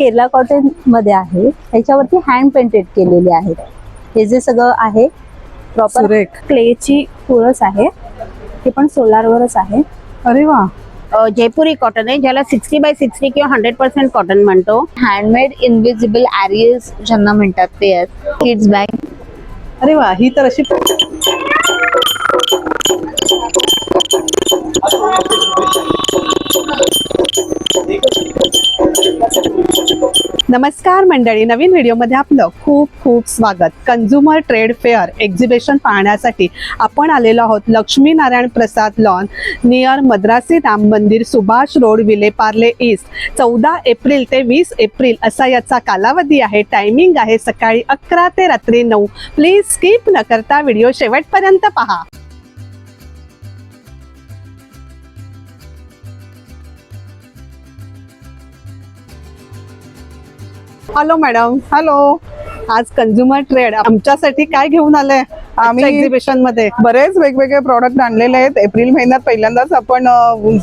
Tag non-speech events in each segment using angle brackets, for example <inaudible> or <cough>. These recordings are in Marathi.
केरला कॉटनमध्ये आहे. ह्याच्यावरती हँड पेंटेड केलेले आहेत. हे जे सगळं आहे प्रॉपर क्लेची फुरस आहे. ते पण सोलारवरच आहे. अरे वा. जयपुरी कॉटन आहे ज्याला सिक्स्टी बाय सिक्स्टी किंवा हंड्रेड पर्सेंट कॉटन म्हणतो. हँडमेड इनविजिबल एरियल्स ज्यांना म्हणतात ते आहेत. किड्स बॅग अरे वा ही तर अशी नमस्कार मंडळी नवीन व्हिडिओमध्ये आपलं खूप खूप स्वागत. कंझ्युमर ट्रेड फेअर एक्झिबिशन पाहण्यासाठी आपण आलेलो आहोत Laxmi Narayan Prasad lawn near Madrasi Ram Mandir Subhash road Vile Parle east चौदा एप्रिल ते वीस एप्रिल असा याचा कालावधी आहे. टायमिंग आहे सकाळी अकरा ते रात्री नऊ. प्लीज स्किप न करता व्हिडिओ शेवटपर्यंत पहा. हॅलो मॅडम हॅलो आज कंझ्युमर ट्रेड आमच्यासाठी काय घेऊन आलंय? आम्ही एक्झिबिशनमध्ये बरेच वेगवेगळे प्रॉडक्ट आणलेले आहेत. एप्रिल महिन्यात पहिल्यांदाच आपण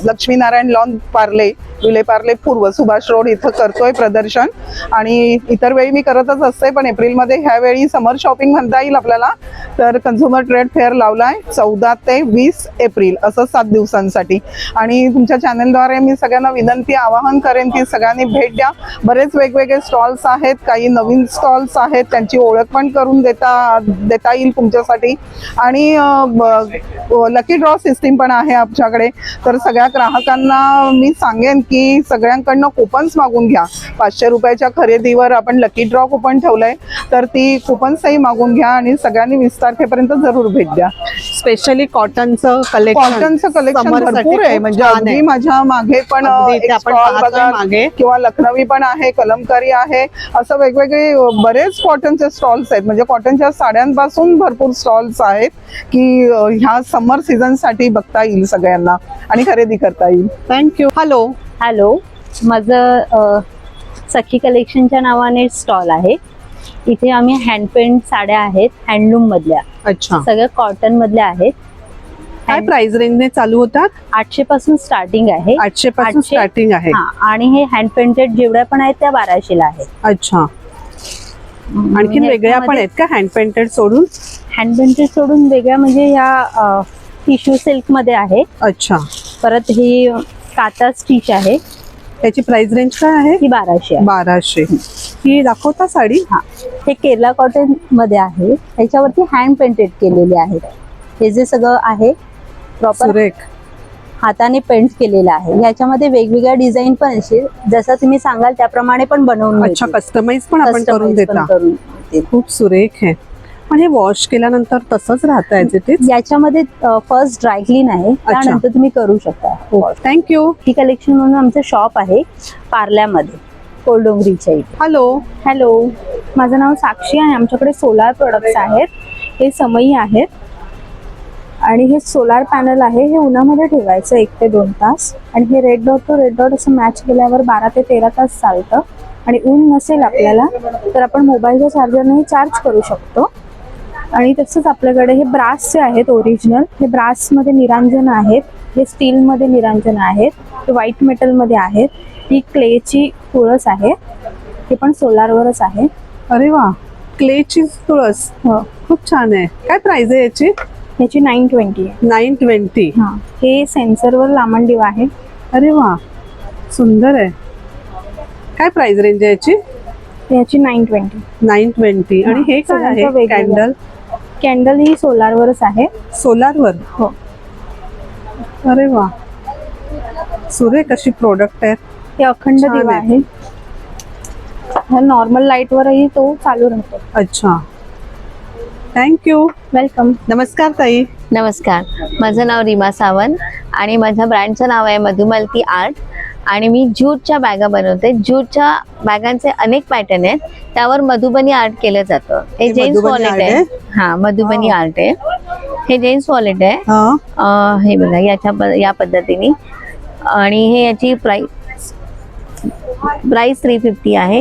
लक्ष्मीनारायण लॉन पार्ले विले पार्ले पूर्व सुभाष रोड इथं करतोय प्रदर्शन. आणि इतर वेळी मी करतच असते पण एप्रिलमध्ये ह्यावेळी समर शॉपिंग म्हणता येईल आपल्याला. तर कन्झ्युमर ट्रेड फेअर लावलाय चौदा ते वीस एप्रिल असं सात दिवसांसाठी. आणि तुमच्या चॅनलद्वारे मी सगळ्यांना विनंती आवाहन करेन की सगळ्यांनी भेट द्या. बरेच वेगवेगळे स्टॉल्स आहेत काही नवीन स्टॉल्स आहेत त्यांची ओळख पण करून देता देता येईल तुमच्या तुमच्यासाठी आणि लकी ड्रॉ सिस्टीम पण आहे आमच्याकडे. तर सगळ्या ग्राहकांना मी सांगेन की सगळ्यांकडनं कुपन्स मागून घ्या. पाचशे रुपयाच्या खरेदीवर आपण लकी ड्रॉ कुपन ठेवलंय. तर ती कुपन्सही मागून घ्या आणि सगळ्यांनी वीस तारखेपर्यंत जरूर भेट द्या. स्पेशली कॉटनचं कलेक्शन कॉटनचं कलेक्शन भरपूर आहे. म्हणजे अगदी. माझ्या मागे पण मागे. किंवा लखनवी पण आहे कलमकारी आहे. असं वेगवेगळे बरेच कॉटनचे स्टॉल्स आहेत. म्हणजे कॉटनच्या साड्यांपासून भरपूर स्टॉल्स आहेत की ह्या समर सीझनसाठी बघता येईल सगळ्यांना आणि खरेदी करता येईल. थँक्यू हॅलो हॅलो माझं सखी कलेक्शनच्या नावाने स्टॉल आहे. इथे आम्ही हँडपेंट साड्या आहेत हँडलूम मधल्या. अच्छा. सगळ्या कॉटन मधल्या आहेत. काय प्राइस रेंजने चालू होतात? आठशे पासून स्टार्टिंग आहे. आठशे पासून? स्टार्टिंग आहे. हा आणि हे हँड पेंटेड जेवढ्या पण आहेत त्या बाराशेला आहेत. अच्छा. आणखीन वेगळ्या पण आहेत का हँड पेंटेड सोडून? हँड पेंटेड सोडून वेगळ्या म्हणजे ह्या टिश्यू सिल्कमध्ये आहे. अच्छा. परत ही काता स्टिच आहे. त्याची प्राइस रेंज काय आहे? ही बाराशे आहे. बाराशे. ही दाखवता साडी? हा. हे केरला कॉटनमध्ये आहे. ह्याच्यावरती हँड पेंटेड केलेले आहेत हे जे सगळं आहे प्रॉपर सुरेख. हाताने पेंट केलेलं आहे. ह्याच्यामध्ये वेगवेगळ्या डिझाईन पण असेल जसं तुम्ही सांगाल त्याप्रमाणे पण बनवून अच्छा मिळतील. कस्टमाइज पण आपण करून पण देता. करून मिळतील. खूप सुरेख आहे. पण हे वॉश केल्यानंतर तसंच राहतं याच्यामध्ये फर्स्ट ड्राय क्लीन आहे. त्यानंतर तुम्ही करू शकता. थँक्यू ही कलेक्शन म्हणून आमचं शॉप आहे पार्ल्यामध्ये कोलडोंगरीच्या इथे. हॅलो हॅलो माझं नाव साक्षी आहे. आमच्याकडे सोलार प्रोडक्ट्स आहेत. हे समई आहेत. आणि हे सोलार पॅनल आहे. हे उन्हामध्ये ठेवायचं एक ते दोन तास. आणि हे red dot to red dot असं मॅच केल्यावर बारा ते तेरा तास चालतं. आणि ऊन नसेल आपल्याला तर आपण मोबाईलच्या चार्जरने चार्ज करू शकतो. आणि तसंच आपल्याकडे हे ब्रासचे आहेत ओरिजिनल हे ब्रासमध्ये निरांजन आहेत हे स्टीलमध्ये निरांजन आहेत हे व्हाईट मेटलमध्ये आहेत ही क्लेची तुळस आहे हे पण सोलारवरच आहे. अरे वा क्लेची तुळस. हो. खूप छान आहे. काय प्राइस आहे याची? ह्याची नाईन ट्वेंटी नाईन ट्वेंटी हां हे सेन्सरवर लामणदिवा आहे. अरे वा सुंदर आहे. काय प्राइस रेंज आहे याची? ह्याची नाईन ट्वेंटी नाईन ट्वेंटी आणि हे काय आहे. कॅन्डल कॅन्डल ही सोलारवरच आहे. सोलारवर? हो. अरे वा. सुरेख अशी प्रोडक्ट आहेत. हे अखंड दिवा आहे. नॉर्मल लाईटवरही तो चालू राहतो. अच्छा. थँक्यू वेलकम नमस्कार ताई. नमस्कार. माझं नाव रीमा सावंत आणि माझ्या ब्रँडचं नाव आहे मधुमलती आर्ट. आणि मी ज्यूटच्या बॅगा बनवते. ज्यूटच्या बॅगांचे अनेक पॅटर्न आहेत. त्यावर मधुबनी आर्ट केलं जातं. हे जेन्स वॉलेट आहे? हा मधुबनी. आर्ट आहे. हे जेन्स वॉलेट आहे. हा. हे बघा याच्या या पद्धतीने. आणि हे याची प्राइस प्राइस थ्री फिफ्टी आहे.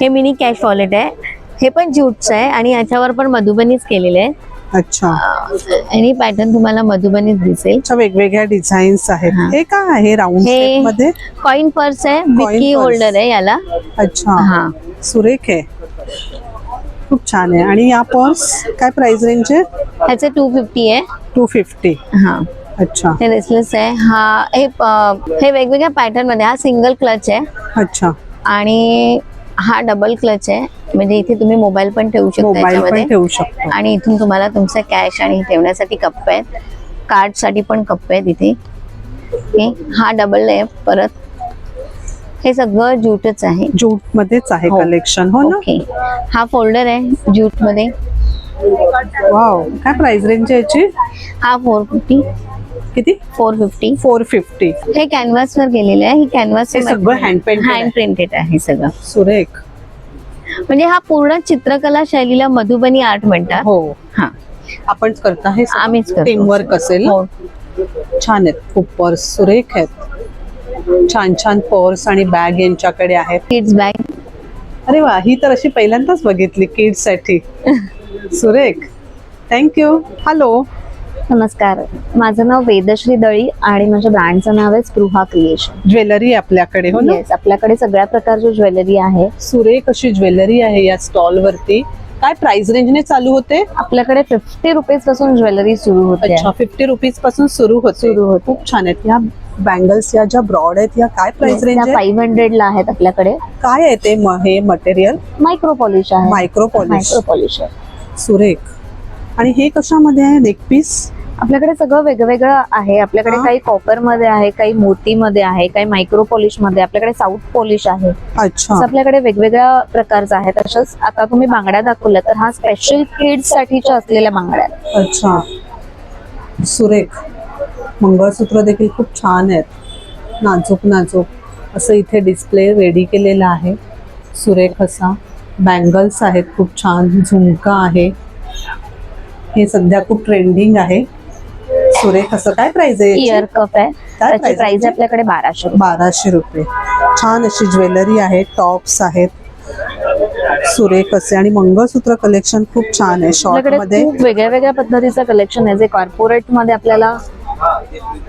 हे मिनी कॅश वॉलेट आहे. हे पण ज्यूटचं आहे आणि याच्यावर पण मधुबनीच केलेलं आहे. अच्छा. एनी पॅटर्न तुम्हाला मधुबनीच दिसेल. अच्छा वेगवेगळ्या डिझाईन्स आहेत. हा. काय आहे? राऊंड हे- मध्ये? कॉइन पर्स आहे purse. होल्डर आहे याला. अच्छा. हा. सुरेख आहे. खूप छान आहे. आणि या पर्स काय प्राइस रेंज आहे? ह्याचे टू फिफ्टी आहे. टू फिफ्टी हा. अच्छा. हे रेसलेस आहे. हा हे हे वेगवेगळ्या पॅटर्नमध्ये हा सिंगल क्लच आहे. अच्छा. आणि हा डबल क्लच आहे. म्हणजे इथे तुम्ही मोबाईल पण ठेवू शकता याच्यामध्ये. ठेवू शकतो. आणि इथून तुम्हाला तुमचा कॅश आणि ठेवण्यासाठी कप्पे आहेत. कार्डसाठी पण कप्पे आहेत इथे. ओके हा डबल आहे. परत हे सगळं ज्यूटच आहे. जूट मध्येच आहे हो. कलेक्शन हो ना? ओके हा फोल्डर आहे ज्यूटमध्ये. वाव काय प्राइस रेंज आहे याची? हा फोर फिफ्टी किती? फोर फिफ्टी फोर फिफ्टी हे कॅनव्हास वर गेलेलं आहे. ही कॅनव्हास हे सगळं हँड पेंट हँड प्रिंटेड आहे सगळं. सुरेख. म्हणजे हा पूर्ण चित्रकला शैलीला मधुबनी आर्ट म्हणतात. हो. हा. आपण करता हे आम्हीच करतो. टीम वर्क असेल? हो. छान आहेत. खूप पर्स सुरेख आहेत. छान छान पर्स आणि बॅग यांच्याकडे आहेत. किड्स बॅग अरे वा ही तर अशी पहिल्यांदाच बघितली किड्ससाठी. <laughs> सुरेख. थँक्यू हॅलो नमस्कार. माझं नाव वेदश्री दळी आणि माझ्या ब्रँडचं नाव आहे स्पृहा क्रिएशन. ज्वेलरी आपल्याकडे हो ना? येस आपल्याकडे सगळ्या प्रकारची ज्वेलरी आहे. सुरेख अशी ज्वेलरी आहे या स्टॉल वरती? काय प्राइस रेंजने चालू होते? आपल्याकडे फिफ्टी रुपीजपासून ज्वेलरी सुरू होते. अच्छा फिफ्टी रुपीजपासून सुरू होते. सुरू होते. खूप छान आहेत. या बँगल्स या ज्या ब्रॉड आहेत या काय प्राइस रेंज आहे? फाईव्ह हंड्रेडला आहेत आपल्याकडे. काय आहे ते म- हे मटेरियल मायक्रो पॉलिश आहे. मायक्रो पॉलिश मायक्रो पॉलिश आहे सुरेख. आणि हे कशामध्ये आहे? नेक पीस आपल्याकडे सगळं वेगवेगळं आहे. आपल्याकडे. काही कॉपरमध्ये आहे काही मोतीमध्ये आहे काही मायक्रो पॉलिशमध्ये. आपल्याकडे साऊथ पॉलिश आहे. अच्छा. आपल्याकडे वेगवेगळ्या प्रकारचं आहे. तसंच आता तुम्ही बांगड्या दाखवल्या तर हा स्पेशल किड्स साठीच्या असलेल्या बांगड्या. अच्छा. सुरेख. मंगळसूत्र देखील खूप छान आहेत. नाजूक नाजूक. असं इथे डिस्प्ले रेडी केलेला आहे. सुरेख असा. बँगल्स आहेत खूप छान. झुमका आहे. हे सध्या खूप ट्रेंडिंग आहे. सुरेख असं काय प्राइस आहे इयर? कप आहे. त्याची प्राइस आहे? आपल्याकडे बाराशे बाराशे रुपये. छान अशी ज्वेलरी आहे टॉप्स आहेत. सुरेख असे. आणि मंगळसूत्र कलेक्शन खूप छान आहे. शॉर्टमध्ये वेगळ्या वेगळ्या पद्धतीचं कलेक्शन आहे. जे कॉर्पोरेटमध्ये आपल्याला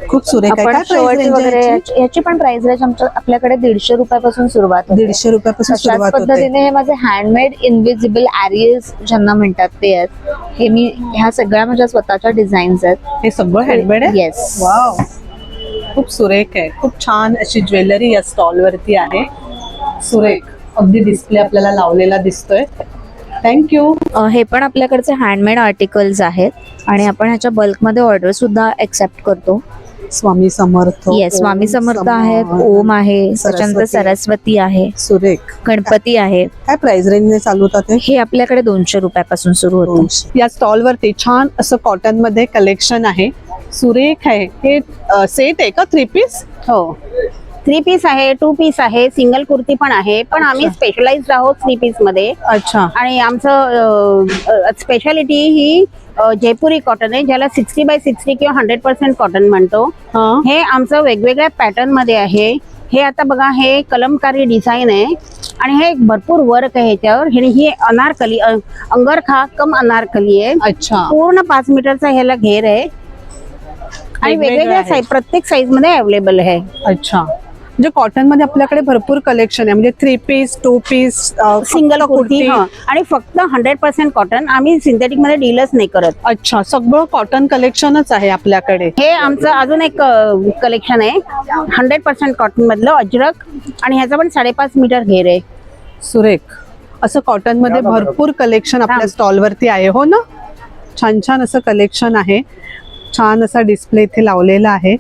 खूप सुरेख आहे. काय वगैरे याची? पण प्राइस रेंज आमच्या आपल्याकडे दीडशे रुपयापासून सुरुवात. दीडशे रुपयापासून सुरुवात पद्धतीने हे माझे हँडमेड इनविजिबल एरियल्स ज्यांना म्हणतात ते आहेत हे मी ह्या सगळ्या माझ्या स्वतःच्या डिझाईन्स आहेत. हे सगळं हँडमेड आहे? येस वाव खूप सुरेख आहे. खूप छान अशी ज्वेलरी या स्टॉल वरती आहे. सुरेख. अगदी डिस्प्ले आपल्याला लावलेला दिसतोय. थँक्यू हे पण आपल्याकडचे हँडमेड आर्टिकल्स आहेत आणि आपण ह्याच्या बल्कमध्ये ऑर्डर सुद्धा एक्सेप्ट करतो. स्वामी समर्थ येस स्वामी समर्थ आहेत. ओम आहे त्याच्यानंतर सरस्वती. आहे सुरेख. गणपती आहे. काय प्राइस रेंजने चालू होतात हे? हे आपल्याकडे दोनशे रुपयापासून सुरू होतं. या स्टॉल वरती छान असं कॉटनमध्ये कलेक्शन आहे. सुरेख आहे. हे सेट आहे का थ्री पीस हो. थ्री पीस आहे टू पीस आहे सिंगल कुर्ती पण आहे पण आम्ही स्पेशलाइज आहोत थ्री पीसमध्ये. अच्छा. आणि आमचं स्पेशालिटी ही अ, जयपुरी कॉटन आहे ज्याला सिक्स्टी बाय सिक्स्टी किंवा हंड्रेड पर्सेंट कॉटन म्हणतो. हा. हे आमचं वेगवेगळ्या पॅटर्नमध्ये आहे. हे आता बघा हे कलमकारी डिझाईन आहे. आणि हे भरपूर वर्क आहे ह्याच्यावर. हे ही अनारकली अ, अंगरखा कम अनारकली आहे. अच्छा. पूर्ण पाच मीटरचा ह्याला घेर आहे. आणि वेगवेगळं वेगवेगळ्या. साईज प्रत्येक साईजमध्ये अवेलेबल आहे. अच्छा. म्हणजे कॉटनमध्ये आपल्याकडे भरपूर कलेक्शन आहे. म्हणजे three piece two piece single kurti हा. आणि फक्त हंड्रेड पर्सेंट कॉटन आम्ही सिंथेटिकमध्ये डीलच नाही करत. अच्छा सगळं कॉटन कलेक्शनच आहे आपल्याकडे. हे आमचं अजून एक कलेक्शन आहे. हंड्रेड पर्सेंट कॉटन मधलं अजरक आणि ह्याचा पण साडेपाच मीटर घेर आहे. सुरेख असं कॉटनमध्ये भरपूर कलेक्शन आपल्या. स्टॉल वरती आहे हो ना? छान छान असं कलेक्शन आहे. छान असा डिस्प्ले इथे लावलेला आहे.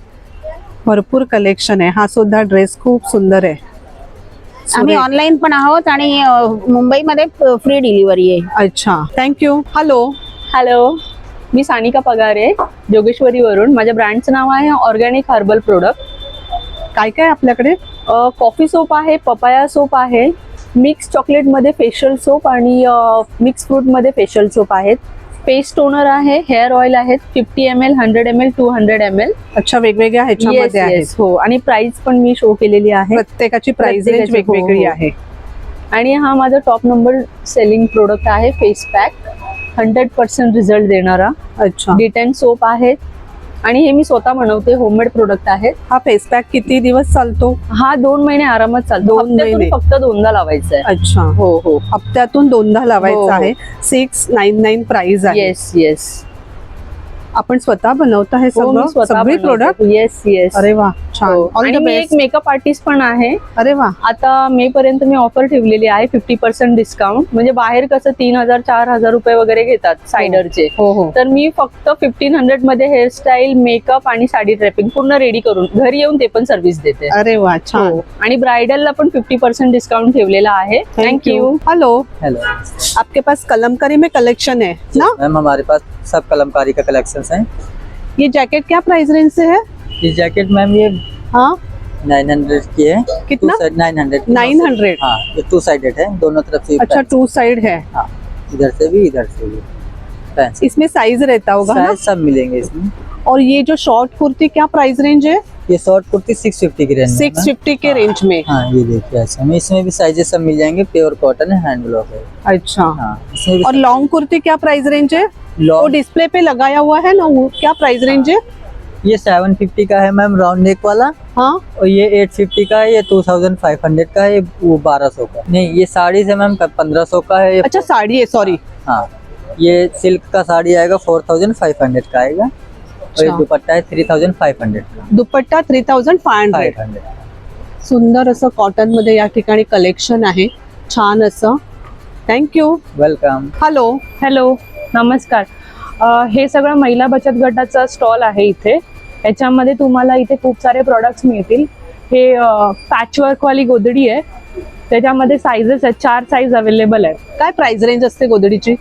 भरपूर कलेक्शन आहे. हा सुद्धा ड्रेस खूप सुंदर आहे. आम्ही. ऑनलाईन पण आहोत आणि मुंबईमध्ये फ्री डिलिव्हरी आहे. अच्छा. थँक्यू हॅलो हॅलो मी सानिका पगारे जोगेश्वरीवरून. माझ्या ब्रँडचं नाव आहे ऑर्गॅनिक हर्बल प्रोडक्ट काय काय आपल्याकडे? कॉफी सोप आहे पपाया सोप आहे मिक्स चॉकलेटमध्ये फेशियल सोप आणि मिक्स फ्रूटमध्ये फेशियल सोप आहेत. पेस्ट टोनर आहे हेअर ऑइल आहेत fifty M L hundred M L two hundred M L अच्छा वेगवेगळ्या ह्याच्यामध्ये आहेत. हो. आणि प्राइस पण मी शो केलेली आहे. प्रत्येकाची प्राइस रेंज हो, वेगवेगळी हो. आहे. आणि हा माझा टॉप नंबर सेलिंग प्रोडक्ट आहे face pack hundred percent result देणारा. अच्छा. डिटेन सोप आहेत आणि हे मी स्वतः बनवते होममेड प्रोडक्ट आहेत. हा फेस पॅक किती दिवस चालतो? हा दोन महिने आरामात चालतो. दोन महिने. फक्त दोनदा लावायचा आहे अच्छा. हो हो. हप्त्यातून दोनदा हो, लावायचं हो. आहे. सिक्स नाईन नाईन प्राइस आहे. येस येस आपण स्वतः बनवता हे हो सगळं? सगळी प्रोडक्ट येस येस अरे वा. छान. हो. आणि मी एक मेकअप आर्टिस्ट पण आहे. अरे वा. आता मे पर्यंत मी ऑफर ठेवलेली आहे फिफ्टी पर्सेंट डिस्काउंट म्हणजे बाहेर कसं तीन हजार चार हजार रुपये वगैरे घेतात सायडरचे. हो हो. तर मी फक्त फिफ्टीन हंड्रेडमध्ये हेअरस्टाईल मेकअप आणि साडी ट्रॅपिंग पूर्ण रेडी करून घरी येऊन ते पण सर्व्हिस देते. अरे वा छान. हो. आणि ब्रायडलला पण फिफ्टी पर्सेंट डिस्काउंट ठेवलेला आहे. थँक्यू हेलो हेलो आपके पास कलमकारी में कलेक्शन है ना? मैम हमारे पास सब कलमकारी का कलेक्शंस हैं। ये जैकेट क्या प्राइस रेंज से है? ये जैकेट मैम ये हाँ। 900 की है। कितना? नाइन हंड्रेड 900 हाँ ये टू साइडेड है दोनों तरफ़ से अच्छा टू साइड है। हाँ इधर से भी इधर से भी। इसमें साइज़ रहता होगा ना? साइज़ सब मिलेंगे इसमें। और ये जो शॉर्ट कुर्ती क्या प्राइस रेंज है? ये शॉर्ट कुर्ती सिक्स फिफ्टी की रेंज में सिक्स फिफ्टी के रेंज में। हाँ ये देखिए ऐसे में इसमें भी साइजेस सब मिल जाएँगे प्योर कॉटन है हैंड ब्लॉक है। अच्छा। हाँ और लॉन्ग कुर्ती क्या प्राइस रेंज है? वो डिस्प्ले पे लगाया हुआ है ना क्या प्राइस रेंज है? ये सेवन फिफ्टी का है मैम राउंड नेक वाला। हाँ। और ये एट फिफ्टी का है ये टू थाउजेंड फाइव हंड्रेड का है ये वो बारह सौ का। नहीं ये साड़ीज है मैम पंद्रह सौ का है अच्छा साड़ी है सॉरी हाँ ये सिल्क का साड़ी आएगा फोर थाउजेंड फाइव हंड्रेड का आएगा। और ये. दुपट्टा है थ्री थाउजेंड फाइव हंड्रेड का। Dupatta three thousand five hundred five hundred सुंदर असं कॉटनमध्ये या ठिकाणी कलेक्शन आहे. छान असं. थँक्यू वेलकम हॅलो हॅलो नमस्कार हे सगळं महिला बचत गटाचा स्टॉल आहे इथे. याच्यामध्ये तुम्हाला इथे खूप सारे प्रॉडक्ट्स मिळतील. हे पॅचवर्कवाली गोदडी आहे. त्याच्यामध्ये साईजेस आहेत. चार साईज अवेलेबल आहेत. काय प्राइस रेंज असते गोदडीची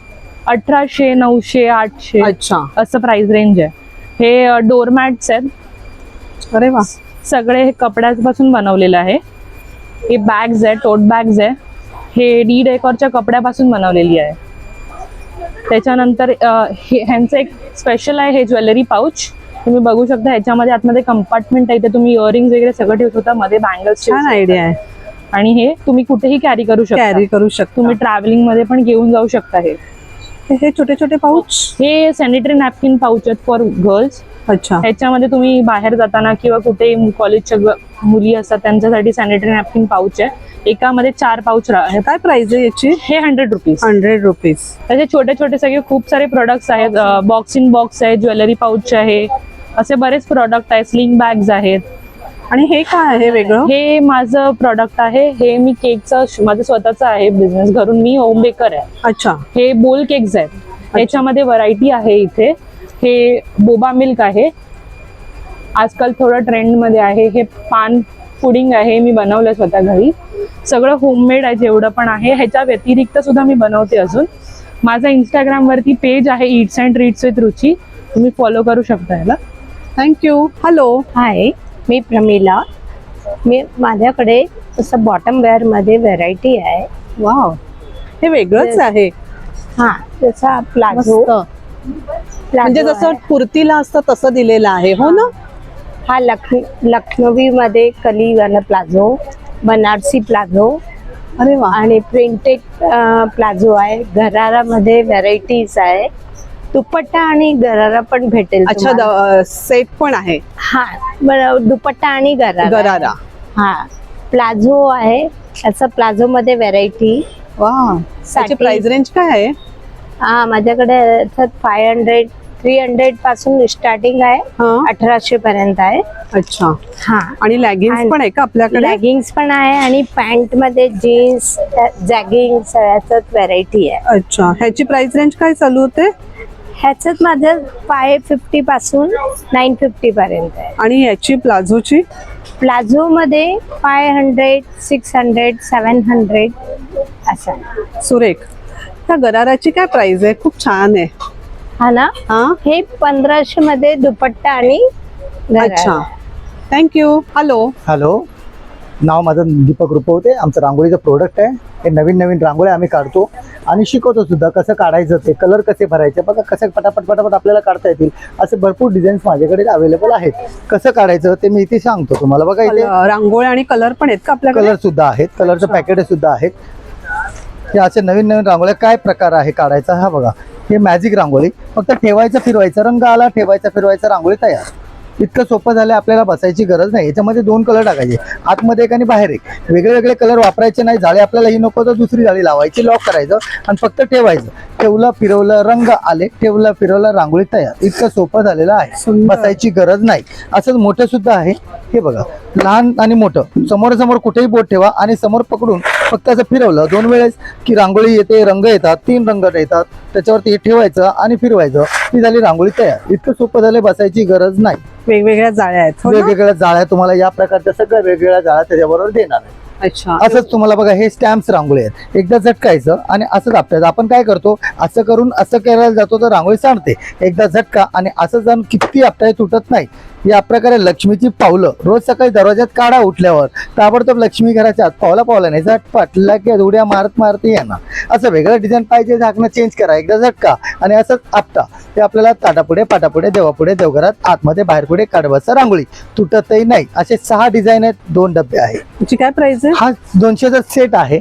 अठराशे नऊशे आठशे अच्छा. असं प्राइस रेंज आहे. हे डोरमॅट्स आहेत. अरे वा. सगळे हे कपड्यापासून बनवलेलं आहे. हे बॅग्स आहे टोट बॅग्स आहे. हे डी डेकॉरच्या कपड्यापासून बनवलेली आहे. त्याच्यानंतर हे ह्यांचं एक स्पेशल आहे हे ज्वेलरी पाऊच तुम्ही बघू शकता ह्याच्यामध्ये आतमध्ये कंपार्टमेंट आहे तुम्ही इयरिंग्स वगैरे सगळं ठेवू शकता मध्ये बँगल्स छान आयडिया आहे. आणि हे तुम्ही कुठेही कॅरी करू शकता. कॅरी करू शकतो. तुम्ही ट्रॅव्हलिंगमध्ये पण घेऊन जाऊ शकता हे. हे छोटे छोटे पाऊच हे सॅनिटरी नॅपकिन पाऊच आहेत फॉर गर्ल्स अच्छा. ह्याच्यामध्ये तुम्ही बाहेर जाताना किंवा कुठे कॉलेजच्या मुली असतात त्यांच्यासाठी सॅनिटरी नॅपकिन पाऊच आहे. एकामध्ये चार पाऊच आहेत काय प्राइस आहे याची? हे हंड्रेड रुपीज हंड्रेड रुपीज त्याचे छोटे छोटे सगळे खूप सारे प्रोडक्ट्स आहेत. बॉक्स इन बॉक्स आहे ज्वेलरी पाऊच आहे. असे बरेच प्रोडक्ट आहेत स्लिंग बॅग्स आहेत. आणि हे काय आहे वेगळं? हे माझं प्रोडक्ट आहे. हे मी केकचं माझं स्वतःचं आहे बिझनेस घरून मी होम बेकर आहे. अच्छा. हे बोल केक्स आहेत. याच्यामध्ये व्हरायटी आहे इथे. हे बोबा मिल्क आहे. आजकाल थोडं ट्रेंडमध्ये आहे. हे पान पुडिंग आहे. मी बनवलं स्वतः घरी. सगळं होममेड आहे जेवढं पण आहे. ह्याच्या व्यतिरिक्त सुद्धा मी बनवते अजून. माझा इंस्टाग्रामवरती पेज आहे it's and treats with Ruchi तुम्ही फॉलो करू शकता याला. थँक्यू हॅलो हाय मी प्रमिला. मी माझ्याकडे असं बॉटम वेअरमध्ये व्हेरायटी आहे. वाव हे वेगळंच आहे. हां जसा प्लाझो म्हणजे जसं. कुर्तीला असतं तसं दिलेलं आहे हो ना? हा लख लखनवीमध्ये कलीवाला प्लाझो बनारसी प्लाझो अरे वा. आणि प्रिंटेड प्लाझो आहे. गरारामध्ये व्हेरायटीज आहे. दुपट्टा आणि गरारा पण भेटेल अच्छा. सेट पण आहे. हा दुपट्टा आणि गरारा गरारा हा प्लाझो आहे. याचा प्लाझो मध्ये व्हेरायटी. वा. त्याची प्राइस रेंज काय आहे? हा माझ्याकडे फाय हंड्रेड थ्री हंड्रेडपासून स्टार्टिंग आहे. हा. अठराशे पर्यंत आहे. अच्छा. हा. आणि लॅगिन्स आणि- पण आहे का आपल्याकडे? लॅगिंग्स पण आहे आणि पॅन्टमध्ये जीन्स जॅगिंग सगळ्याच व्हरायटी आहे. अच्छा. ह्याची प्राइस रेंज काय चालू होते? ह्याच्यात माझं फाय फिफ्टी पासून नाईन फिफ्टी पर्यंत आहे. आणि याची प्लाझोची? प्लाझो मध्ये five hundred six hundred seven hundred असं. आहे. सुरेख. त्या गराराची काय प्राइस आहे? खूप छान आहे. हा ना? हा? हे पंधराशे मध्ये दुपट्टा आणि गरारा. अच्छा. थँक्यू हॅलो हॅलो नाव माझं दीपक रुपवते आमचं रांगोळीचं प्रोडक्ट आहे. हे नवीन नवीन रांगोळ्या आम्ही काढतो आणि शिकवतो सुद्धा कसं काढायचं ते कलर कसे भरायचे बघा कसं पटापट पटापट आपल्याला काढता येतील. असे भरपूर डिझाईन्स माझ्याकडे अवेलेबल आहेत. कसं काढायचं ते मी इथे सांगतो तुम्हाला. बघा इथे रांगोळ्या आणि कलर पण आहेत का आपल्याकडे? कलर सुद्धा आहेत. कलरचं पॅकेट सुद्धा आहेत. हे असे नवीन नवीन रांगोळ्या काय प्रकार आहे काढायचा? हा बघा. हे मॅजिक रांगोळी. फक्त ठेवायचं फिरवायचं रंग आला ठेवायचा फिरवायचा रांगोळी तयार. इतकं सोपं झालं आपल्याला बसायची गरज नाही. याच्यामध्ये दोन कलर टाकायचे. आतमध्ये एक आणि बाहेर एक. वेगळे वेगळे कलर वापरायचे नाही. जाळी आपल्याला ही नको तर दुसरी जाळी लावायची लॉक करायचं आणि फक्त ठेवायचं. ठेवलं फिरवलं रंग आले. ठेवलं फिरवलं रांगोळी तयार. इतकं सोपं झालेलं आहे. बसायची गरज नाही. असंच मोठं सुद्धा आहे. हे बघा. लहान आणि मोठं. समोरासमोर कुठेही बोट ठेवा आणि समोर पकडून फक्त असं फिरवलं. दोन वेळेस की रांगोळी येते रंग येतात तीन रंग येतात. त्याच्यावरती हे ठेवायचं आणि फिरवायचं. ती झाली रांगोळी तयार. इतकं सोपं झालं बसायची गरज नाही. वेगवेगळ्या जाळ्या आहेत हो ना? वेगवेगळ्या जाळ्या तुम्हाला या प्रकारच्या सगळ्या वेगवेगळ्या जाळ्या त्याच्याबरोबर देणार आहे. अच्छा. असंच तुम्हाला बघा हे स्टॅम्प्स रांगोळी आहेत. एकदा झटकायचं आणि असंच आपल्याला आपण काय करतो असं करून असं करायला जातो तर रांगोळी सांडते. एकदा झटका आणि असं जाऊन किती आपल्याला तुटत नाही. या प्रकारे लक्ष्मीची पावलं रोज सकाळी दरवाज्यात काढा उठल्यावर ताबडतोब लक्ष्मी घराच्या आत पावला पावला नाही झटपट लगेच उड्या मारत मारत येणार असं वेगळं डिझाईन पाहिजे झाकणं चेंज करा एकदा झटका आणि असंच आपटा. ते आपल्याला ताटापुढे पाटापुढे देवापुढे देवघरात आतमध्ये बाहेर पुढे काढवायचं रांगोळी तुटतही नाही. असे सहा डिझाईन आहेत दोन डबे आहेत. त्याची काय प्राइस आहे? हा दोनशेचा सेट आहे.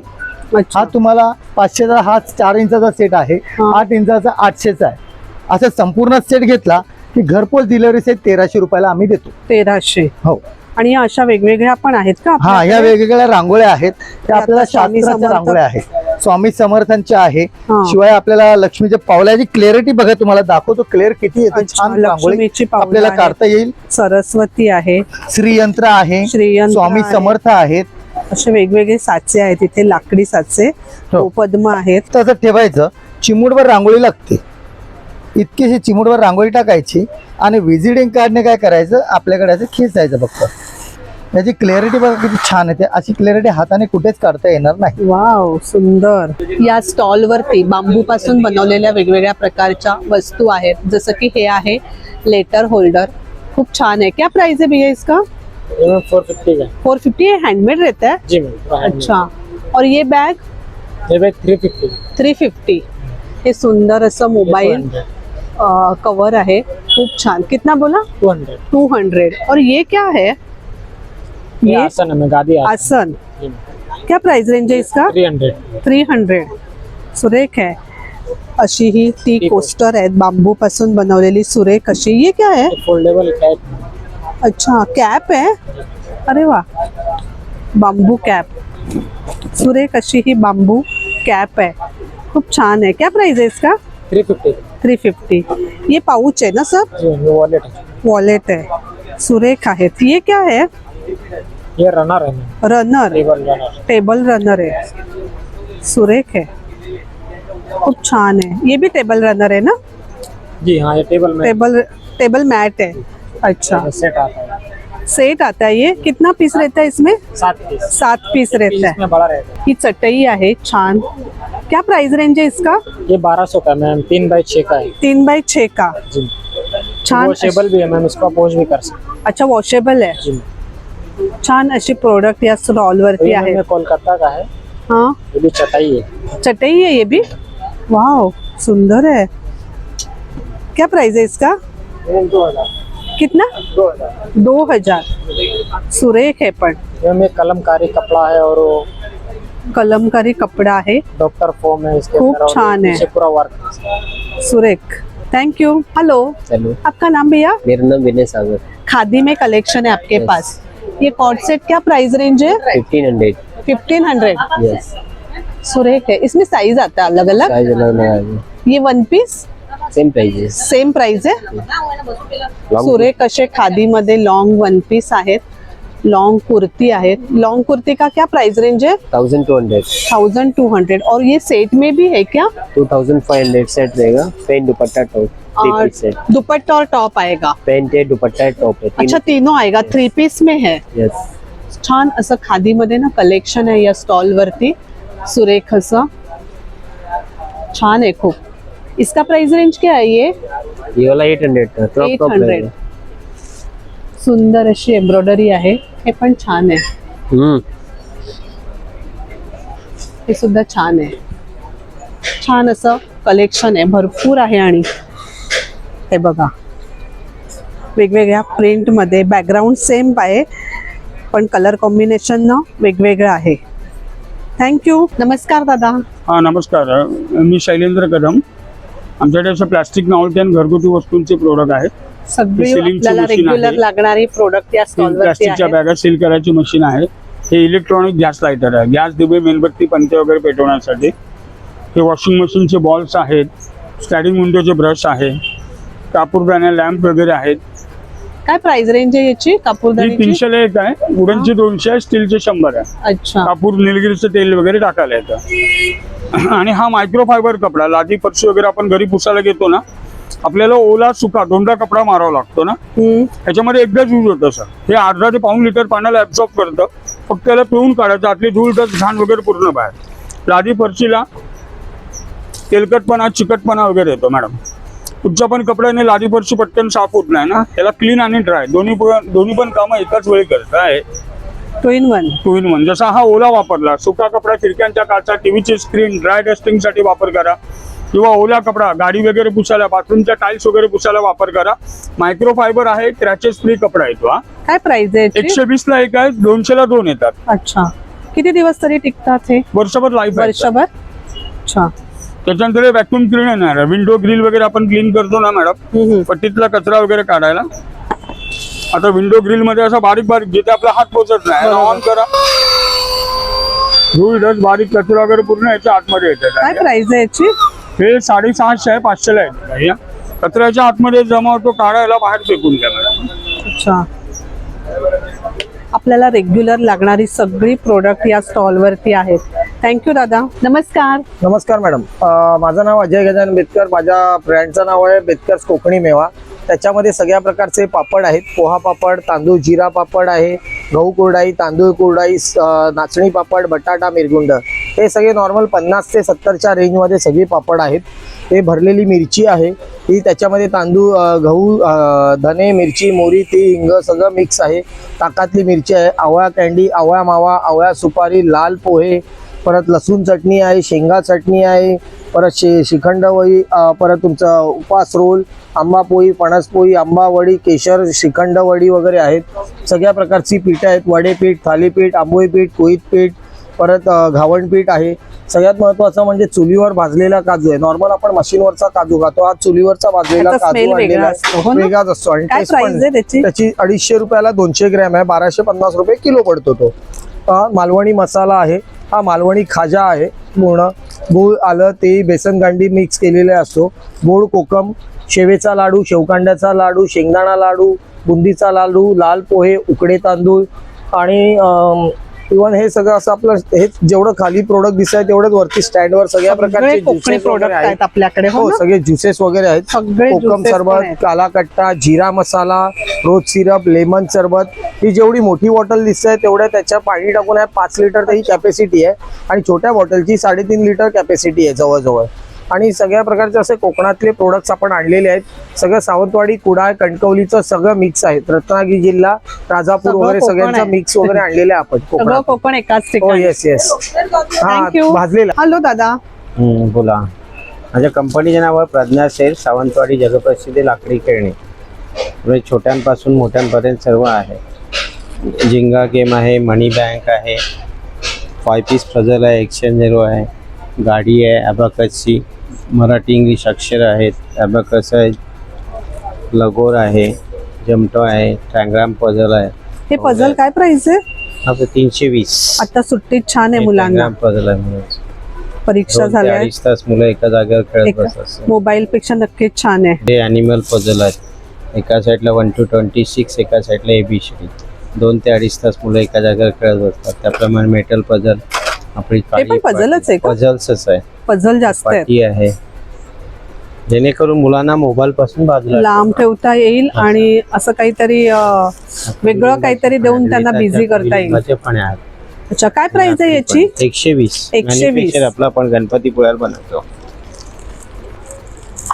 हा तुम्हाला पाचशेचा हा चार इंचाचा सेट आहे. आठ इंचाचा आठशेचा आहे. असं संपूर्ण सेट घेतला की घरपोच डिलिव्हरी सेट तेराशे रुपयाला आम्ही देतो. तेराशे. हो. आणि या अशा वेगवेगळ्या पण आहेत का हा या? वेगवेगळ्या रांगोळ्या आहेत. त्या आपल्याला शास्त्राच्या रांगोळ्या आहेत. स्वामी समर्थांच्या आहे. शिवाय आपल्याला लक्ष्मीच्या पावलाची क्लॅरिटी बघा तुम्हाला दाखवतो क्लिअर किती येते छान रांगोळी आपल्याला. काढता येईल. सरस्वती आहे. श्रीयंत्र आहे. स्वामी. समर्थ आहेत. असे वेगवेगळे साचे आहेत. इथे लाकडी साचे. हो. पद्म आहेत. तसं ठेवायचं. चिमूडवर रांगोळी लागते. इतकीशी चिमूडवर रांगोळी टाकायची आणि व्हिजिटिंग कार्डने काय करायचं? आपल्याकडे असं खेचायचं फक्त. याची क्लॅरिटी बघा किती छान येते. अशी क्लॅरिटी हाताने कुठेच काढता येणार नाही. वाव सुंदर. या स्टॉल वरती बांबू पासून बनवलेल्या वेगवेगळ्या प्रकारच्या वस्तू आहेत. जसं की हे आहे लेटर होल्डर खूप छान है क्या प्राइस है भैया इसका? फोर फिफ्टी का फोर फिफ्टी हैंडमेड रहता है? जी मैम अच्छा. और ये बैग ये bag three fifty three fifty हे सुंदर असं मोबाईल कवर आहे. खूप छान. कितना बोला? टू हंड्रेड टू हंड्रेड और ये क्या है? ये ये आसन है गादी आसन। आसन. क्या प्राइस रेंज है इसका? थ्री हंड्रेड थ्री हंड्रेड सुरेख आहे अशी ही ती ती कोस्टर आहेत बांबू पासून बनवलेली सुरेख अशी. ये क्या है? फोल्डेबल कैप अच्छा कॅप आहे अरे वा बांबू कॅप सुरेख अशी ही बांबू कॅप आहे खूप छान आहे क्या प्राइस है इसका? Three fifty three fifty. ये पाउच है ना सर? वॉलेट है। वॉलेट है. सुरेख आहेत ये क्या है? ये रनर है। Runner table runner table runner आहे सुरेख है. खूप छान है. ये भी टेबल रनर है ना? जी हाँ ये टेबल टेबल टेबल मैट है. अच्छा. सेट आता है। सेट आता है ये कितना पीस रहता है इसमें? सात पीस सात पीस रहता है. बड़ा रहेगा ही. चटई आहे छान. क्या प्राइस रेंज है इसका? ये बारह सौ का मैम. तीन बाई छः का है. तीन बाय छः का. जी. छान वॉशेबल भी है मैम. इसको पोज भी कर सकते अच्छा वॉशेबल है. जी. छान अशी प्रोडक्ट या स्टॉल वरती आहे. कोलकाता का है. हाँ? ये भी चटाई है. चटई है ये भी? वाह सुंदर है. क्या प्राइस है इसका? दो हज़ार. कितना? दो हज़ार। सुरेख है पण मैम ये कलमकारी कपड़ा है और वो कलमकारी कपड़ा आहे डॉक्टर फॉर्म है इसके खूब छान है। पूरा वर्क सुरेख थैंक यू हेलो हेलो आपका नाम भैया? मेरा नाम विनय सागर। खादी में कलेक्शन है आपके Yes. पास। ये कॉर्ड सेट क्या प्राइस रेंज है? फिफ्टीन हंड्रेड फिफ्टीन हंड्रेड सुरेख है। इसमें साइज़ आता है अलग अलग साइज़ अलग अलग ये one piece same prices same price आहे? सुरेख असे खादीमध्ये लॉंग वन पीस आहेत. लॉन्ग कुर्ती है लॉन्ग कुर्ती का क्या प्राइस रेंज है thousand two hundred thousand two hundred और ये सेट में भी है क्या? Two thousand five hundred set रहेगा. पेंट दुपट्टा टॉप दुपट्टा और टॉप आएगा? पेंट है दुपट्टा टॉप है. अच्छा तीनों आएगा. थ्री पीस में है. छान असं खादीमध्ये ना कलेक्शन आहे या स्टॉल वरती. सुरेख असं. छान आहे खूप. इसका प्राइस रेंज क्या है ये? ये वाला एट हंड्रेड का क्रॉप टॉप 800 रहेगा। सुंदर अशी एम्ब्रॉयडरी आहे. हे पण छान आहे. हम्म. हे सुद्धा छान आहे. छान असं कलेक्शन आहे. भरपूर आहे आणि हे बघा. वेगवेगळ्या प्रिंटमध्ये बॅकग्राऊंड सेम आहे पण कलर कॉम्बिनेशन ना वेगवेगळं आहे. थँक्यू नमस्कार दादा. हा नमस्कार. मी शैलेंद्र कदम. आमच्याकडे असं प्लास्टिक नॉवल्टी आणि घरगुती वस्तूंचे प्रोडक्ट आहेत. सगळी सिलिंगची आपल्याला machine रेग्युलर आहे. लागणारी प्रोडक्ट या स्टॉलवरती प्लास्टिकच्या आहेत बॅगा सील करायची मशीन आहे. हे इलेक्ट्रॉनिक गॅस लायटर आहे. गॅस दिवे मेणबत्ती पंते वगैरे पेटवण्यासाठी. हे वॉशिंग मशीनचे बॉल्स आहेत. स्टँडिंग विंडोचे ब्रश आहे. कापूरदाण्या लॅम्प वगैरे आहेत. काय प्राइस रेंज आहे याची? ही कापूरदानीची तीनशेला एक आहे. वुडनची दोनशे आहे स्टीलचे शंभर आहे. अच्छा. कापूर निलगिरीचं तेल वगैरे टाकायला येतं. आणि हा मायक्रोफायबर कपडा लादी फरशी वगैरे आपण घरी पुसायला घेतो ना आपल्याला ओला सुका दोनदा कपडा मारावा लागतो ना. हम्म. ह्याच्यामध्ये एकदाच यूज होतं सर हे अर्धा ते पाऊन लिटर पाण्याला ऍब्सॉर्ब करतं. फक्त त्याला पिळून काढायचं आतली धूळ डस्ट घाण वगैरे पूर्ण बाहेर. लादी फरशीला तेलकटपणा चिकटपणा वगैरे येतो मॅडम कुठच्या पण कपड्याने लादी फरशी पटकन साफ होत नाही ना? त्याला क्लीन आणि ड्राय दोन्ही पण दोन्ही पण कामं एकाच वेळी करत आहे two in one two in one जसा हा ओला वापरला सुका कपडा खिडक्यांच्या काचा टीव्हीची स्क्रीन ड्राय डस्टिंगसाठी वापर करा. किंवा ओला कपडा गाडी वगैरे पुसायला बाथरूमच्या टाईल्स वगैरे पुसायला वापर करा. मायक्रोफायबर आहे क्रॅचेस फ्री कपडा येतो हा. काय प्राइस आहे याची? एकशे वीस ला एक आहे दोनशे ला दोन येतात. अच्छा. किती दिवस तरी टिकतात हे? वर्षभर लाईफ वर्षभर? अच्छा. त्याच्यानंतर व्हॅक्युम क्लीन येणार विंडो ग्रिल वगैरे आपण क्लीन करतो ना मॅडम. पट्टीतला कचरा वगैरे काढायला. आता विंडो ग्रिलमध्ये असा बारीक बारीक जिथे आपला हात पोचत नाही ऑन करा. धूळ डस्ट बारीक कचरा वगैरे पूर्ण याच्या आतमध्ये काय येतात प्राइस आहे याची? हे साडेसहाशे आहे पाचशेला आहे. कचऱ्याच्या आतमध्ये जमा होतो काढायला बाहेर फेकून द्या मॅडम अच्छा. आपल्याला रेग्युलर लागणारी सगळी प्रोडक्ट या स्टॉलवरती आहेत. थँक्यू दादा नमस्कार नमस्कार मॅडम माझं नाव अजय गजान बेतकर माझ्या ब्रँडचं नाव आहे बेतकर्स कोकणी मेवा. त्याच्यामध्ये सगळ्या प्रकारचे पापड आहेत. पोहा पापड तांदूळ जिरा पापड आहे गहू कुरडाई तांदूळ कुरडाई नाचणी पापड बटाटा मिरगुंड. हे सगळे नॉर्मल पन्नास ते सत्तरच्या रेंजमध्ये सगळी पापड आहेत. हे भरलेली मिरची आहे. ही त्याच्यामध्ये तांदूळ गहू धने मिरची मोरी ती हिंग सगळं मिक्स आहे. ताकातली मिरची आहे. आवळा कँडी आवळा मावा आवळा सुपारी लाल पोहे परत लसूण चटणी आहे शेंगा चटणी आहे परत शे श्रीखंड वडी अ, परत तुमचं उपास रोल आंबा पोळी फणस पोळी आंबा वडी केशर श्रीखंड वडी वगैरे आहेत. सगळ्या प्रकारची पीठं आहेत. वडेपीठ थालीपीठ आंबोळी पीठ कोळीत पीठ परत अ, घावण पीठ आहे. सगळ्यात महत्वाचं म्हणजे चुलीवर भाजलेला काजू आहे. नॉर्मल आपण मशीनवरचा काजू खातो. हा चुलीवरचा भाजलेला काजू आणलेला हो? वेगळाच असतो. आणि पण- त्याची? अडीचशे रुपयाला दोनशे ग्रॅम आहे. बाराशे पन्नास रुपये किलो पडतो तो. मालवणी मसाला आहे. हा मालवणी खाजा आहे पूर्ण. गूळ आलं ते बेसन गांडी मिक्स केलेले असतो. गोड कोकम शेवेचा लाडू शेवकांड्याचा लाडू शेंगदाणा लाडू बुंदीचा लाडू लाल पोहे उकडे तांदूळ आणि इव्हन हे सगळं असं आपलं हे जेवढं खाली प्रोडक्ट दिसत आहे तेवढंच वरती स्टँडवर सगळ्या सगळे प्रकारचे कोकणी प्रोडक्ट आहेत आपल्याकडे हो हो? सगळे ज्युसेस वगैरे आहेत कोकम सरबत. काला कट्टा जिरा मसाला रोज सिरप लेमन सरबत ही जेवढी मोठी बॉटल दिसत आहे तेवढ्या त्याच्या पाणी टाकून आहे पाच लिटर ही कॅपॅसिटी आहे आणि छोट्या बॉटलची साडेतीन लिटर कॅपॅसिटी आहे जवळजवळ आणि सगळ्या प्रकारचे असे कोकणातले प्रोडक्ट्स आपण आणलेले आहेत. सगळं सावंतवाडी कुडाळ कणकवलीचं सगळं मिक्स आहे. रत्नागिरी जिल्हा राजापूर वगैरे सगळ्यांचा. मिक्स वगैरे आणलेले आहे आपण कोकणात कोकण एकाच हो ठिकाणी. येस येस हा थँक्यू भाजलेला. हॅलो दादा. हम्म, बोला. माझ्या कंपनीचे नाव आहे प्रज्ञा सेल सावंतवाडी जगप्रसिद्ध लाकडी खेळणी. म्हणजे छोट्यांपासून मोठ्यांपर्यंत सर्व आहे. जिंगा गेम आहे मनी बँक आहे फाय पीस पझल आहे एक्सचेंज झिरो आहे गाडी आहे ॲबॅकसची मराठी इंग्लिश अक्षर आहेत ॲबॅकस आहे लगोर आहे जमटो आहे ट्रँग्राम पझल आहे. हे पझल काय प्राइस आहे? आपलं तीनशे वीस. आता सुट्टीत छान आहे मुलांना. पझल आहे मुलांचं. परीक्षा दोन ते झाल्या. अडीच तास मुलं एका जागेवर खेळत बसतात मोबाईल पेक्षा नक्कीच छान आहे. ते अॅनिमल पझल आहेत. एका साईडला वन टू ट्वेंटी सिक्स एका साईडला एबीसीडी दोन ते अडीच तास मुलं एका जागेवर खेळत बसतात. त्याप्रमाणे मेटल पझल आपली पण puzzle च आहे का? पझल्सच आहे. पझल जास्त आहे पाटी आहे. जेणेकरून मुलांना मोबाईल पासून बाजूला लांब ठेवता येईल आणि असं काहीतरी अं, वेगळं काहीतरी देऊन त्यांना बिझी करता येईल. पण आहेत अच्छा काय प्राइस आहे याची? एकशे वीस. 120. Manufacture आपला आपण गणपती पुळ्याला बनवतो.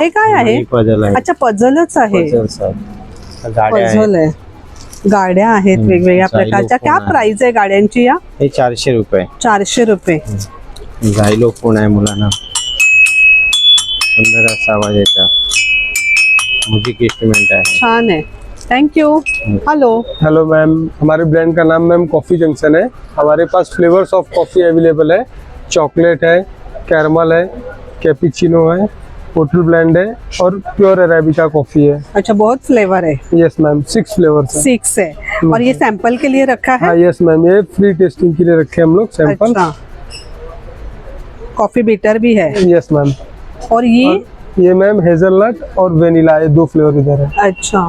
हे काय आहे? अच्छा पझलच आहे. Puzzles आहेत. गाड्या आहेत. पझल आहे. गाड्या आहेत वेगवेगळ्या प्रकारच्या. काय. प्राइस आहे गाड्यांची या? हे चारशे रुपये. चारशे रुपये. झायलो फोन आहे मुलांना? सुंदर असा आवाज येतो म्युझिक इंस्ट्रूमेंट आहे. छान आहे. Thank you hello hello ma'am हमारे ब्रांड का नाम मैम कॉफ़ी जंक्शन है. हमारे पास फ्लेवर्स ऑफ कॉफ़ी अवेलेबल है. चॉकलेट है कैरमल है कैपिचिनो है होटल ब्लेंड है और प्योर अरेबिका कॉफ़ी है। अच्छा बहुत फ्लेवर है। Yes ma'am six flavour six है। और ये सैंपल के लिए रखा है? हाँ यस मैम ये फ्री टेस्टिंग के लिए रखे हम लोग सैंपल अच्छा। कॉफ़ी बीटर भी है। यस मैम और ये? ये मैम हेजलनट और वेनिला ये दो फ्लेवर इधर है। अच्छा।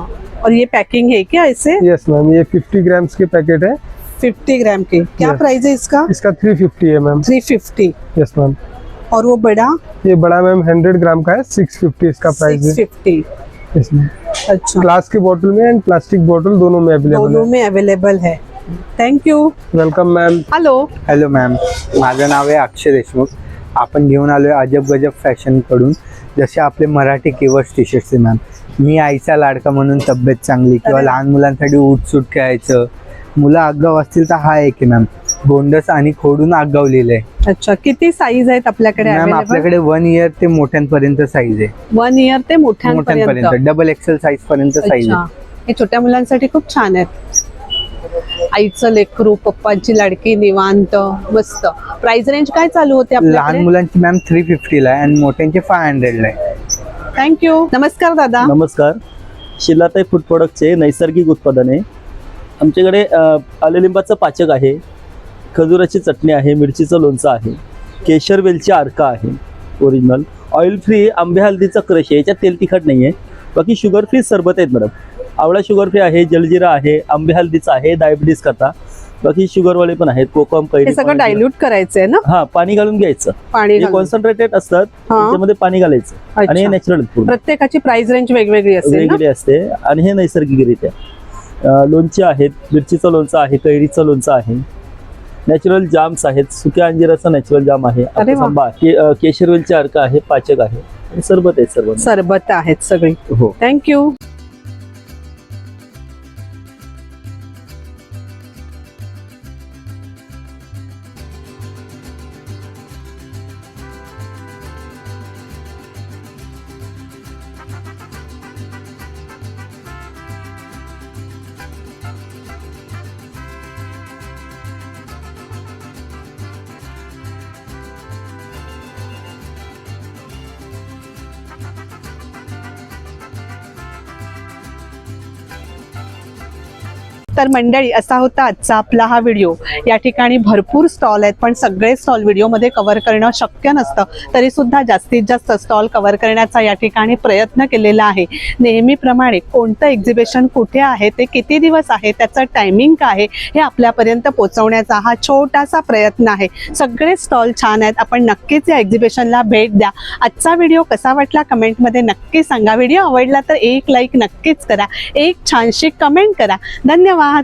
और ये पैकिंग है क्या इसे? यस मैम ये 50 ग्राम के पैकेट है। 50 ग्राम की। क्या Yes. प्राइस है इसका? इसका 350 है मैम 350 यस मैम और वो बड़ा? ये बड़ा मैम 100 ग्राम का है 650 इसका प्राइस है। 650 यस मैम अच्छा। ग्लास की बोतल में एंड प्लास्टिक बोतल दोनों में अवेलेबल दोनों में अवेलेबल है। Thank you welcome ma'am hello hello ma'am माझं नाव आहे अक्षय देशमुख. आपण घेऊन आलो आहे अजब गजब फॅशनकडून जसे आपले मराठी केवर्स टी शर्ट्स आहे मॅम मी आईचा लाडका म्हणून तब्येत चांगली किंवा. लहान मुलांसाठी उठसूट खेळायचं. मुलं आगाव असतील तर हा एक आहे मॅम गोंडस आणि खोडून आगाव लिहिलंय. अच्छा किती साईज आहेत आपल्याकडे मॅम आपल्याकडे वन इयर ते मोठ्यांपर्यंत साईज आहे. वन इयर ते मोठ्यांपर्यंत. मोठ्यांपर्यंत. डबल एक्सेल साईज पर्यंत साईज अच्छा. आहे हे छोट्या मुलांसाठी खूप छान आहेत. आईचं लेकरू पप्पांची लाडकी निवांत मस्त. प्राइस रेंज काय चालू होते लहान आपल्याकडे मुलांची मॅम थ्री फिफ्टीला आहे आणि मोठ्यांचे फाय हंड्रेडला आहे. थँक्यू नमस्कार दादा. नमस्कार. शिलाताई फूड प्रोडक्टचे नैसर्गिक उत्पादने आमच्याकडे अ, आलेलिंबाचं पाचक आहे. खजुराची चटणी आहे मिरचीचं लोणचं आहे केशर वेलची आरका आहे ओरिजिनल ऑइल फ्री आंबे हळदीचा क्रश आहे याच्यात तेल तिखट नाही आहे बाकी शुगर फ्री सरबत आहेत मॅडम. आवळा शुगर फ्री आहे जलजिरा आहे आंबे हळदीचा आहे डायबिटीस करता. बाकी शुगरवाले पण आहेत कोकम हे सगळं डायल्यूट करायचंय ना? हा पाणी घालून घ्यायचं. पाणी घालून. कॉन्सन्ट्रेटेड असतात हा. त्याच्यामध्ये पाणी घालायचं. आणि हे अच्छा. नॅचरल प्रत्येकाची प्राइस रेंज वेगवेगळी असेल ना? वेगळी असते. आणि हे नैसर्गिकरित्या लोणची आहेत मिरचीचं लोणचं आहे कैरीचं लोणचं आहे. नॅचरल जाम्स आहेत. सुक्या अंजिराचं नॅचरल जाम आहे. अरे वा. आंबा के- अं, केशरवेलची अर्क आहे पाचक आहे. आणि सरबत आहे सर्व सरबत आहेत सगळी. हो. थँक्यू तर मंडळी असा होता आजचा आपला हा व्हिडिओ. या ठिकाणी भरपूर स्टॉल आहेत पण सगळे स्टॉल व्हिडिओमध्ये कव्हर करणं शक्य नसतं. तरी सुद्धा जास्तीत जास्त स्टॉल कव्हर करण्याचा या ठिकाणी प्रयत्न केलेला आहे. नेहमीप्रमाणे कोणतं एक्झिबिशन कुठे आहे ते किती दिवस आहे त्याचं टायमिंग काय आहे हे आपल्यापर्यंत पोहोचवण्याचा हा छोटासा प्रयत्न आहे. सगळे स्टॉल छान आहेत. आपण नक्कीच या एक्झिबिशनला भेट द्या. आजचा व्हिडिओ कसा वाटला कमेंटमध्ये नक्की सांगा. व्हिडिओ आवडला तर एक लाईक नक्कीच करा. एक छानशी कमेंट करा. धन्यवाद. Salamat!